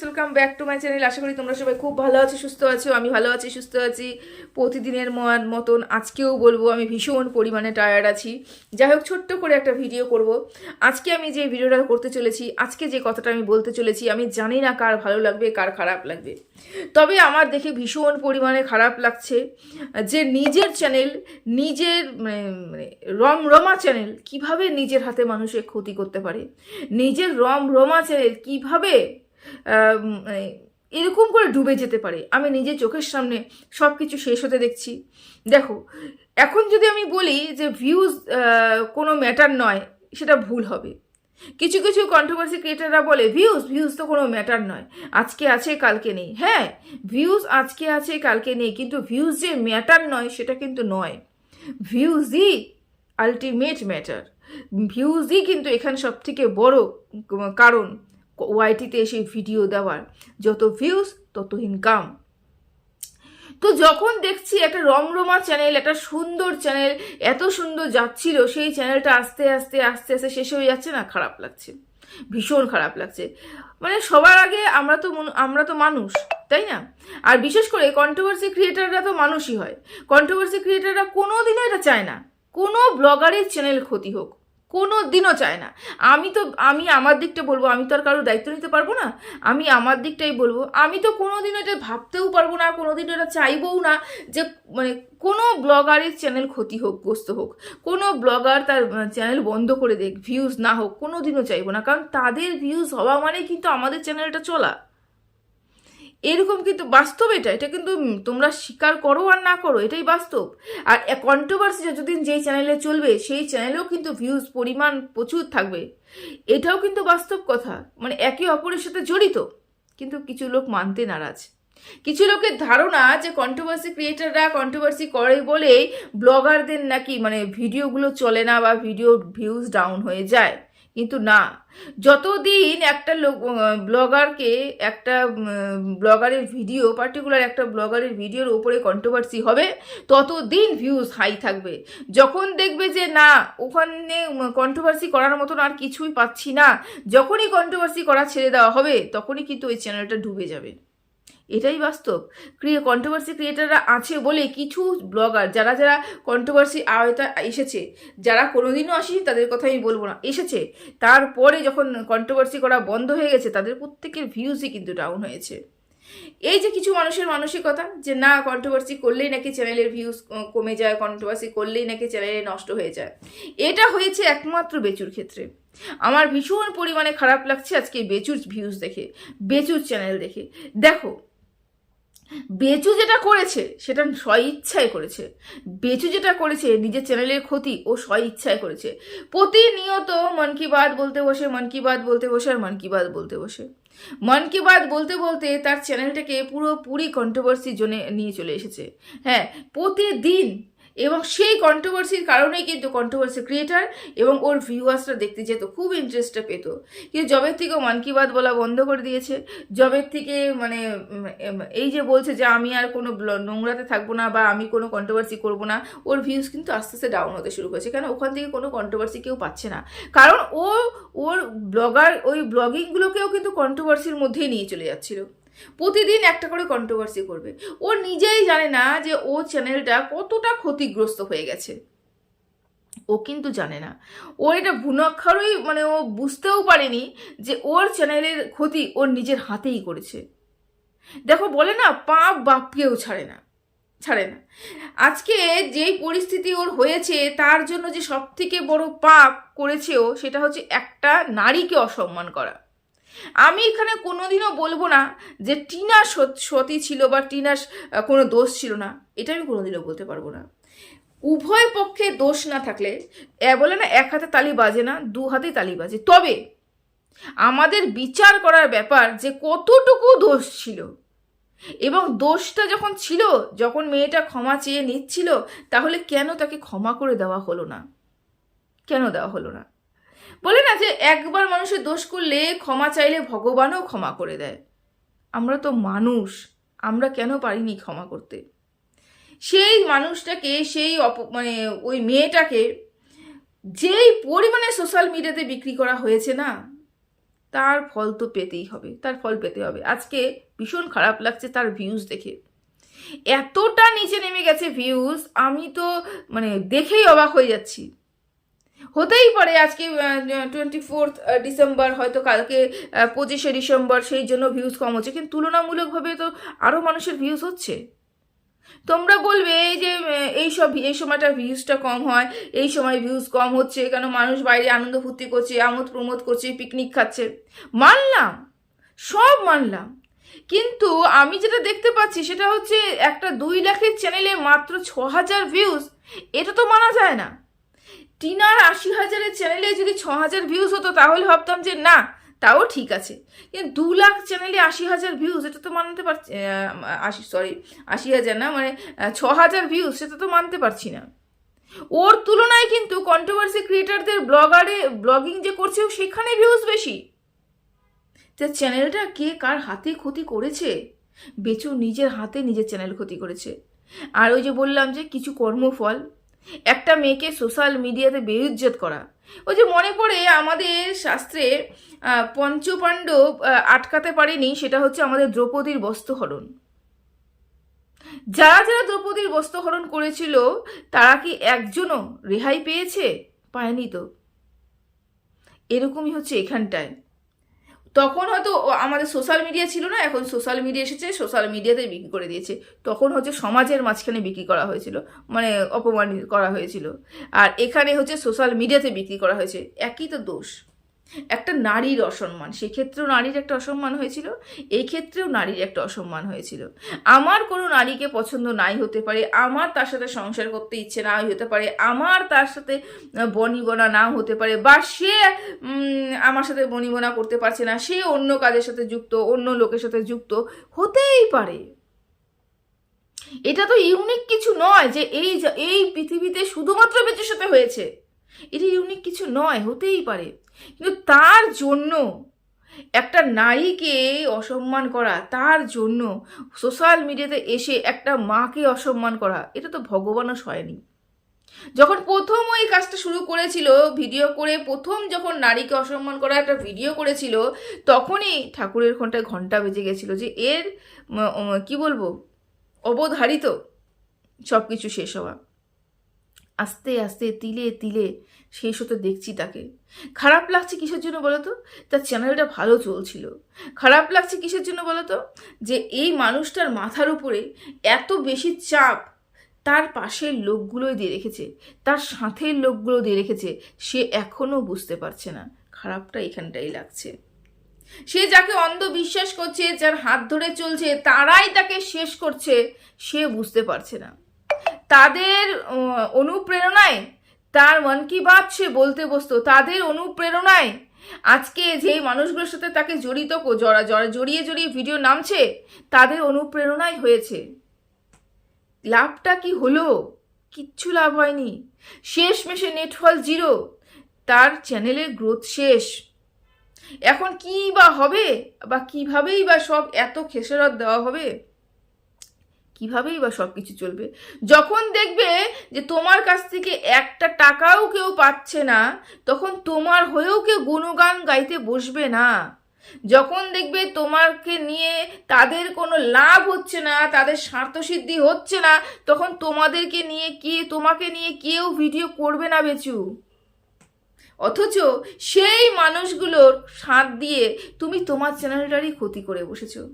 Friends welcome back to my channel আশা করি তোমরা সবাই খুব ভালো আছো, সুস্থ আছো, আমি ভালো আছি, সুস্থ আছি। প্রতিদিনের মতন আজকেও বলব, আমি ভীষণ পরিমাণে টায়ার্ড আছি। যাই হোক, ছোট্ট করে একটা ভিডিও করব। আজকে আমি যে ভিডিওটা করতে চলেছি, আজকে যে কথাটা আমি বলতে চলেছি, আমি জানি না কার ভালো লাগবে, কার খারাপ লাগবে। তবে আমার দেখে ভীষণ পরিমাণে খারাপ লাগছে যে নিজের চ্যানেল নিজের মানে মানে রমরমা চ্যানেল কীভাবে নিজের হাতে মানুষের ক্ষতি করতে পারে? নিজের রমরমা চ্যানেল কীভাবে এরকম করে ডুবে যেতে পারে। আমি নিজের চোখের সামনে সব কিছু শেষ হতে দেখছি। দেখো, এখন যদি আমি বলি যে ভিউজ কোনো ম্যাটার নয়, সেটা ভুল হবে। কিছু কিছু কন্ট্রোভার্সি ক্রিয়েটাররা বলে ভিউজ ভিউজ তো কোনো ম্যাটার নয়। আজকে আছে, কালকে নেই। হ্যাঁ ভিউজ আজকে আছে, কালকে নেই, কিন্তু ভিউজ যে ম্যাটার নয়, সেটা কিন্তু নয়। ভিউজই আলটিমেট ম্যাটার ভিউজই কিন্তু এখানে সব থেকে বড় কারণ। ওয়াইটিতে এসে ভিডিও দেওয়ার। যত ভিউজ তত ইনকাম তো যখন দেখছি একটা রমরমা চ্যানেল একটা সুন্দর চ্যানেল এত সুন্দর যাচ্ছিল, সেই চ্যানেলটা আস্তে আস্তে আস্তে আস্তে শেষ হয়ে যাচ্ছে না? খারাপ লাগছে। ভীষণ খারাপ লাগছে। মানে সবার আগে আমরা তো আমরা তো মানুষ, তাই না? আর বিশেষ করে কন্ট্রোভার্সি ক্রিয়েটাররা তো মানুষই হয়। কন্ট্রোভার্সি ক্রিয়েটাররা কোনো দিনও এটা চায় না। কোনো ব্লগারের চ্যানেল ক্ষতি হোক। কোনো দিনও চায় না। আমি তো, আমি আমার দিকটা বলব, আমি তো আর কারোর দায়িত্ব নিতে পারব না। আমি আমার দিকটাই বলব, আমি তো কোনোদিনও এটা ভাবতেও পারব না, কোনোদিনও এটা চাইবও না যে মানে কোনো ব্লগারের চ্যানেল ক্ষতি হোক, গ্রস্ত হোক, কোনো ব্লগার তার চ্যানেল বন্ধ করে দেখ ভিউজ না হোক কোনো দিনও চাইব না। কারণ তাদের ভিউজ হওয়া মানে কিন্তু আমাদের চ্যানেলটা চলা। এরকম কিন্তু বাস্তব এটা এটা কিন্তু তোমরা স্বীকার করো আর না করো, এটাই বাস্তব। আর কন্ট্রোভার্সি যতদিন যেই চ্যানেলে চলবে, সেই চ্যানেলেও কিন্তু ভিউজ পরিমাণ প্রচুর থাকবে। এটাও কিন্তু বাস্তব কথা মানে একে অপরের সাথে জড়িত, কিন্তু কিছু লোক মানতে নারাজ। কিছু লোকের ধারণা যে কন্ট্রোভার্সি ক্রিয়েটাররা কন্ট্রোভার্সি করে বলেই ব্লগারদের নাকি মানে ভিডিওগুলো চলে না বা ভিডিও ভিউজ ডাউন হয়ে যায়। কিন্তু না। যতদিন একটা লোক ব্লগারকে একটা ব্লগারের ভিডিও পার্টিকুলার একটা ব্লগারের ভিডিওর ওপরে কন্ট্রোভার্সি হবে, ততদিন ভিউজ হাই থাকবে। যখন দেখবে যে না, ওখানে কন্ট্রোভার্সি করার মতন আর কিছুই পাচ্ছি না, যখনই কন্ট্রোভার্সি করা ছেড়ে দেওয়া হবে, তখনই কিন্তু ওই চ্যানেলটা ডুবে যাবে। এটাই বাস্তব। ক্রিয়ে কন্ট্রোভার্সি ক্রিয়েটাররা আছে বলে কিছু ব্লগার যারা যারা কন্ট্রোভার্সি আয়তা এসেছে, যারা কোনোদিনও আসেনি, তাদের কথা আমি বলব না। এসেছে। তারপরে যখন কন্ট্রোভার্সি করা বন্ধ হয়ে গেছে, তাদের প্রত্যেকের ভিউজই কিন্তু ডাউন হয়েছে। এই যে কিছু মানুষের মানসিকতা, যে না কন্ট্রোভার্সি করলেই নাকি চ্যানেলের ভিউজ কমে যায় কন্ট্রোভার্সি করলেই নাকি চ্যানেলে নষ্ট হয়ে যায়। এটা হয়েছে একমাত্র বেচুর ক্ষেত্রে। আমার ভীষণ পরিমাণে খারাপ লাগছে আজকে বেচুর ভিউজ দেখে, বেচুর চ্যানেল দেখে। দেখো বেচু যেটা করেছে, সেটা স্ব ইচ্ছায় করেছে। বেচু যেটা করেছে, নিজের চ্যানেলের ক্ষতি ও স্ব ইচ্ছায় করেছে। প্রতিনিয়ত মন কি বাত বলতে বসে, মন কি বাত বলতে বসে আর মন কি বাত বলতে বসে। মন কি বাত বলতে বলতে তার চ্যানেলটাকে পুরোপুরি কন্ট্রোভার্সি জোনে নিয়ে চলে এসেছে। হ্যাঁ প্রতিদিন এবং সেই কন্ট্রোভার্সির কারণেই কিন্তু কন্ট্রোভার্সি ক্রিয়েটার এবং ওর ভিউয়ার্সরা দেখতে যেত, খুব ইন্টারেস্টটা পেত। কিন্তু জবের থেকে মন কি বাত বলা বন্ধ করে দিয়েছে। জবের থেকে মানে এই যে বলছে যে আমি আর কোনো নোংরাতে থাকব না বা আমি কোনো কন্ট্রোভার্সি করব না, ওর ভিউজ কিন্তু আস্তে আস্তে ডাউন হতে শুরু করেছে। কেন? ওখান থেকে কোনো কন্ট্রোভার্সি কেউ পাচ্ছে না। কারণ ও, ওর ব্লগার ওই ব্লগিংগুলোকেও কিন্তু কন্ট্রোভার্সির মধ্যেই নিয়ে চলে যাচ্ছিল। প্রতিদিন একটা করে কন্ট্রোভার্সি করবে। ও নিজেই জানে না যে ও চ্যানেলটা কতটা ক্ষতিগ্রস্ত হয়ে গেছে। ও কিন্তু জানে না। ওর এটা ভুনক্ষরই মানে ও বুঝতেও পারেনি যে ওর চ্যানেলের ক্ষতি ওর নিজের হাতেই করেছে। দেখো বলে না, পাপ বাপকেও ছাড়ে না ছাড়ে না। আজকে যেই পরিস্থিতি ওর হয়েছে, তার জন্য যে সব থেকে বড় পাপ করেছে ও, সেটা হচ্ছে একটা নারীকে অসম্মান করা। আমি এখানে কোনোদিনও বলব না যে টিনা সতী ছিল বা টিনার কোনো দোষ ছিল না। এটা আমি কোনোদিনও বলতে পারব না। উভয় পক্ষে দোষ না থাকলে বলে না, এক হাতে তালি বাজে না, দু হাতেই তালি বাজে। তবে আমাদের বিচার করার ব্যাপার যে কতটুকু দোষ ছিল। এবং দোষটা যখন ছিল, যখন মেয়েটা ক্ষমা চেয়ে নিচ্ছিল, তাহলে কেন তাকে ক্ষমা করে দেওয়া হলো না? কেন দেওয়া হলো না? বলে না যে একবার মানুষের দোষ করলে ক্ষমা চাইলে ভগবানও ক্ষমা করে দেয়। আমরা তো মানুষ, আমরা কেন পারিনি ক্ষমা করতে? সেই মানুষটাকে, সেই অপ মানে ওই মেয়েটাকে যেই পরিমাণে সোশ্যাল মিডিয়াতে বিক্রি করা হয়েছে না, তার ফল তো পেতেই হবে, তার ফল পেতে হবে। আজকে ভীষণ খারাপ লাগছে তার ভিউজ দেখে। এতটা নিচে নেমে গেছে ভিউজ আমি তো মানে দেখেই অবাক হয়ে যাচ্ছি। হতেই পারে আজকে টোয়েন্টি ফোর্থ ডিসেম্বর হয়তো কালকে পঁচিশে ডিসেম্বর সেই জন্য ভিউজ কম হচ্ছে। কিন্তু তুলনামূলকভাবে তো আরও মানুষের ভিউজ হচ্ছে। তোমরা বলবে, এই যে এই সব, এই সময়টা ভিউজটা কম হয়, এই সময় ভিউজ কম হচ্ছে, কেন মানুষ বাইরে আনন্দ ফুর্তি করছে, আমোদ প্রমোদ করছে পিকনিক খাচ্ছে? মানলাম, সব মানলাম। কিন্তু আমি যেটা দেখতে পাচ্ছি, সেটা হচ্ছে একটা দুই লাখের চ্যানেলে মাত্র ছ হাজার ভিউজ এটা তো মানা যায় না। টিনার আশি হাজারের চ্যানেলে যদি ছ হাজার ভিউজ হতো, তাহলে ভাবতাম যে না, তাও ঠিক আছে। কিন্তু দু লাখ চ্যানেলে আশি হাজার ভিউজ এটা তো মানতে পারছি আশি সরি আশি হাজার না মানে ছ হাজার ভিউজ সেটা তো মানতে পারছি না। ওর তুলনায় কিন্তু কন্ট্রোভার্সি ক্রিয়েটারদের ব্লগারে ব্লগিং যে করছে, সেখানে ভিউজ বেশি। তা চ্যানেলটা কে কার হাতে ক্ষতি করেছে? বেচু নিজের হাতে নিজের চ্যানেল ক্ষতি করেছে। আর ওই যে বললাম যে কিছু কর্মফল একটা মেয়েকে সোশ্যাল মিডিয়াতে বেউজ্জত করা। ওই যে মনে পড়ে আমাদের শাস্ত্রে পঞ্চপাণ্ডব আটকাতে পারেনি, সেটা হচ্ছে আমাদের দ্রৌপদীর বস্ত্রহরণ। যারা যারা দ্রৌপদীর বস্ত্রহরণ করেছিল, তারা কি একজনও রেহাই পেয়েছে? পায়নি তো। এরকমই হচ্ছে এখানটায়। তখন হয়তো আমাদের সোশ্যাল মিডিয়া ছিল না, এখন সোশ্যাল মিডিয়া এসেছে সোশ্যাল মিডিয়াতে বিক্রি করে দিয়েছে। তখন হচ্ছে সমাজের মাঝখানে বিক্রি করা হয়েছিল মানে অপমানিত করা হয়েছিল। আর এখানে হচ্ছে সোশ্যাল মিডিয়াতে বিক্রি করা হয়েছে, একই তো দোষ। একটা নারীর অসম্মান। সেক্ষেত্রেও নারীর একটা অসম্মান হয়েছিল এই ক্ষেত্রেও নারীর একটা অসম্মান হয়েছিল। আমার কোনো নারীকে পছন্দ নাই হতে পারে, আমার তার সাথে সংসার করতে ইচ্ছে নাই হতে পারে, আমার তার সাথে বনিবনা না হতে পারে বা সে আমার সাথে বনিবনা করতে পারছে না, সে অন্য কাজের সাথে যুক্ত, অন্য লোকের সাথে যুক্ত, হতেই পারে। এটা তো ইউনিক কিছু নয় যে এই এই পৃথিবীতে শুধুমাত্র বেঁচে সাথে হয়েছে। এটা ইউনিক কিছু নয়, হতেই পারে। কিন্তু তার জন্য, একটা নারীকে অসম্মান করা, তার জন্য সোশ্যাল মিডিয়াতে এসে একটা মাকে অসম্মান করা, এটা তো ভগবানও সয়নি। যখন প্রথম ওই কাজটা শুরু করেছিল, ভিডিও করে প্রথম যখন নারীকে অসম্মান করা একটা ভিডিও করেছিল, তখনই ঠাকুরের ঘন্টায় ঘণ্টা বেজে গেছিল যে এর কি বলব, অবধারিত সব কিছু শেষ হওয়া। আস্তে আস্তে, তিলে তিলে শেষ হতে দেখছি তাকে। খারাপ লাগছে কিসের জন্য বলো তো? তার চ্যানেলটা ভালো চলছিল। খারাপ লাগছে কিসের জন্য বলো তো? যে এই মানুষটার মাথার উপরে এত বেশি চাপ তার পাশের লোকগুলোই দিয়ে রেখেছে। তার সাথের লোকগুলো দিয়ে রেখেছে। সে এখনও বুঝতে পারছে না। খারাপটা এখানটাই লাগছে। সে যাকে অন্ধ বিশ্বাস করছে, যার হাত ধরে চলছে, তারাই তাকে শেষ করছে, সে বুঝতে পারছে না। তাদের অনুপ্রেরণায় তার মন কি বাত সে বলতে বসতো, তাদের অনুপ্রেরণায় আজকে যেই মানুষগুলোর সাথে তাকে জড়িত জড়া, জড়া- জড়িয়ে জড়িয়ে ভিডিও নামছে, তাদের অনুপ্রেরণাই হয়েছে। লাভটা কি হলো? কিচ্ছু লাভ হয়নি। শেষ মেশে নেটফল জিরো তার চ্যানেলের গ্রোথ শেষ। এখন কি বা হবে বা কিভাবেই বা সব এত খেসারত দেওয়া হবে? কিভাবেই বা সব কিছু চলবে? যখন দেখবে যে তোমার কাছ থেকে একটা টাকাও কেউ পাচ্ছে না, তখন তোমার হয়েও কেউ গুণগান গাইতে বসবে না। যখন দেখবে তোমাকে নিয়ে তাদের কোনো লাভ হচ্ছে না, তাদের স্বার্থসিদ্ধি হচ্ছে না, তখন তোমাদেরকে নিয়ে কি, তোমাকে নিয়ে কেউ ভিডিও করবে না বেচু। অথচ সেই মানুষগুলোর সাঁত দিয়ে তুমি তোমার চ্যানেলটারই ক্ষতি করে বসেছো।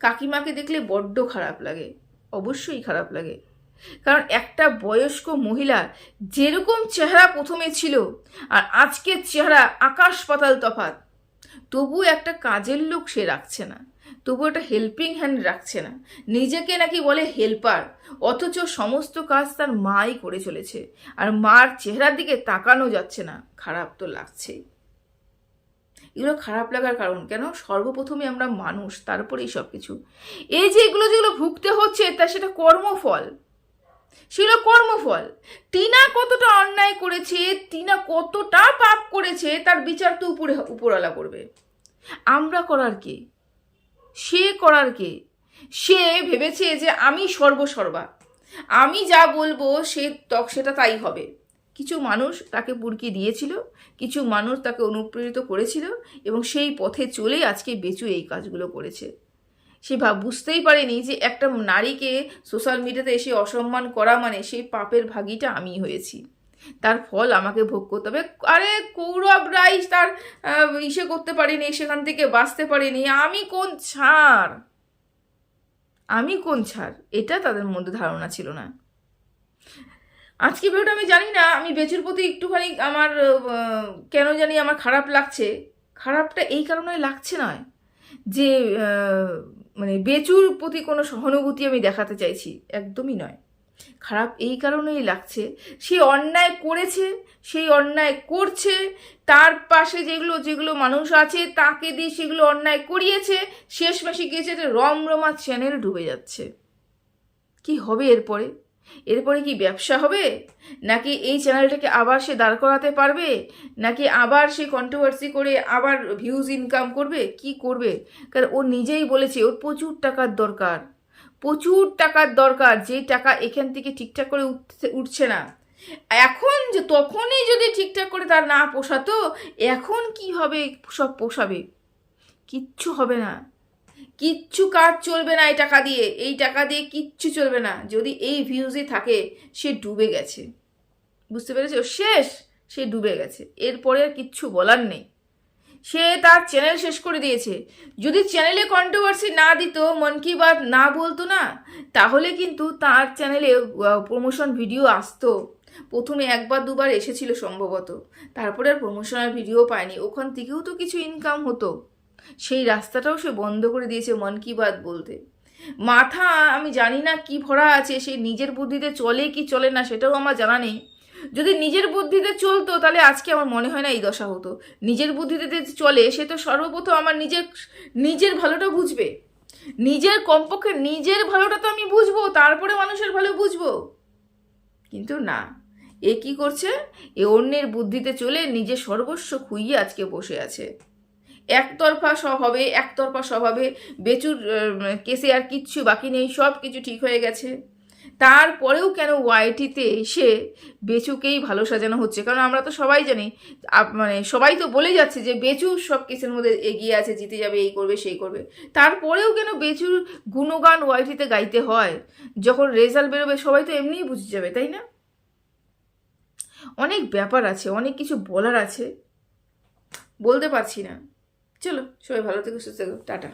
কাকিমাকে দেখলে বড্ড খারাপ লাগে। অবশ্যই খারাপ লাগে। কারণ একটা বয়স্ক মহিলা যেরকম চেহারা প্রথমে ছিল আর আজকের চেহারা আকাশ পাতাল তফাত তবু একটা কাজের লোক সে রাখছে না। তবু একটা হেল্পিং হ্যান্ড রাখছে না। নিজেকে নাকি বলে হেল্পার অথচ সমস্ত কাজ তার মাই করে চলেছে। আর মার চেহারার দিকে তাকানো যাচ্ছে না। খারাপ তো লাগছেই। এগুলো খারাপ লাগার কারণ কেন? সর্বপ্রথমে আমরা মানুষ, তারপরেই সব কিছু এই যে এগুলো যেগুলো ভুগতে হচ্ছে, তা সেটা কর্মফল। সেগুলো কর্মফল। টিনা কতটা অন্যায় করেছে, টিনা কতটা পাপ করেছে, তার বিচার তো উপরে, উপরওয়ালা করবে। আমরা করার কে? সে করার কে? সে ভেবেছে যে আমি সর্বসর্বা। আমি যা বলব, সে তক, সেটা তাই হবে। কিছু মানুষ তাকে পুরকি দিয়েছিল, কিছু মানুষ তাকে অনুপ্রেরিত করেছিল এবং সেই পথে চলেই আজকে বেচু এই কাজগুলো করেছে। সে ভাব বুঝতেই পারেনি যে একটা নারীকে সোশ্যাল মিডিয়াতে এসে অসম্মান করা মানে সেই পাপের ভাগিটা আমি হয়েছি। তার ফল আমাকে ভোগ করতে হবে। আরে কৌরব রাই তার ইসে করতে পারিনি, সেখান থেকে বাঁচতে পারিনি। আমি কোন ছাড়? আমি কোন ছাড়? এটা তাদের মধ্যে ধারণা ছিল না। আজকে ভিডিওটা আমি জানি না, আমি বেচুর প্রতি একটুখানি আমার কেন জানি আমার খারাপ লাগছে। খারাপটা এই কারণে লাগছে নয় যে মানে বেচুর প্রতি কোনো সহানুভূতি আমি দেখাতে চাইছি, একদমই নয়। খারাপ এই কারণেই লাগছে। সে অন্যায় করেছে সেই অন্যায় করছে, তার পাশে যেগুলো যেগুলো মানুষ আছে, তাকে দিয়ে সেগুলো অন্যায় করিয়েছে শেষ মাসে গিয়েছে রমরমা চ্যানেল ডুবে যাচ্ছে। কি হবে এরপরে? এরপরে কি ব্যবসা হবে? নাকি এই চ্যানেলটাকে আবার সে দাঁড় করাতে পারবে? নাকি আবার সে কন্ট্রোভার্সি করে আবার ভিউজ ইনকাম করবে? কি করবে? কারণ ও নিজেই বলেছে, ওর প্রচুর টাকার দরকার। প্রচুর টাকার দরকার, যে টাকা এখান থেকে ঠিকঠাক করে উঠতে, উঠছে না। এখন যে তখনই যদি ঠিকঠাক করে তার না পোষাতো, এখন কি হবে সব পোষাবে? কিচ্ছু হবে না। কিচ্ছু কাজ চলবে না এই টাকা দিয়ে। এই টাকা দিয়ে কিচ্ছু চলবে না। যদি এই ভিউজে থাকে, সে ডুবে গেছে। বুঝতে পেরেছ? শেষ! সে ডুবে গেছে। এরপরে আর কিচ্ছু বলার নেই। সে তার চ্যানেল শেষ করে দিয়েছে। যদি চ্যানেলে কন্ট্রোভার্সি না দিত, মন কি বাত না বলতো না, তাহলে কিন্তু তার চ্যানেলে প্রমোশন ভিডিও আসতো। প্রথমে একবার, দুবার এসেছিল সম্ভবত। তারপরে আর প্রমোশনাল ভিডিও পায়নি। ওখান থেকেও তো কিছু ইনকাম হতো। সেই রাস্তাটাও সে বন্ধ করে দিয়েছে মন কি বাত বলতে। মাথা আমি জানি না কি ভরা আছে, সে নিজের বুদ্ধিতে চলে কি চলে না সেটাও আমার জানা নেই। যদি নিজের বুদ্ধিতে চলতো তাহলে আজকে আমার মনে হয় না এই দশা হতো। নিজের বুদ্ধিতে চলে, সে তো সর্বপ্রথম আমার নিজের নিজের ভালোটা বুঝবে। নিজের কমপক্ষে নিজের ভালোটা তো আমি বুঝব, তারপরে মানুষের ভালো বুঝব। কিন্তু না, এ কি করছে? এ অন্যের বুদ্ধিতে চলে নিজের সর্বস্ব খুইয়ে আজকে বসে আছে। একতরফা স্বভাবে একতরফা স্বভাবে বেচুর কেসে আর কিচ্ছু বাকি নেই, সব কিছু ঠিক হয়ে গেছে। তারপরেও কেন ওয়াইটিতে এসে বেচুকেই ভালো সাজানো হচ্ছে? কারণ আমরা তো সবাই জানি মানে সবাই তো বলে যাচ্ছে যে বেচু সব কেসের মধ্যে এগিয়ে আছে, জিতে যাবে, এই করবে, সেই করবে। তারপরেও কেন বেচুর গুণগান ওয়াইটিতে গাইতে হয়? যখন রেজাল্ট বেরোবে, সবাই তো এমনিই বুঝে যাবে, তাই না? অনেক ব্যাপার আছে, অনেক কিছু বলার আছে। বলতে পারছি না। চলো সবাই ভালো থেকো সুস্থ থেকো টাটা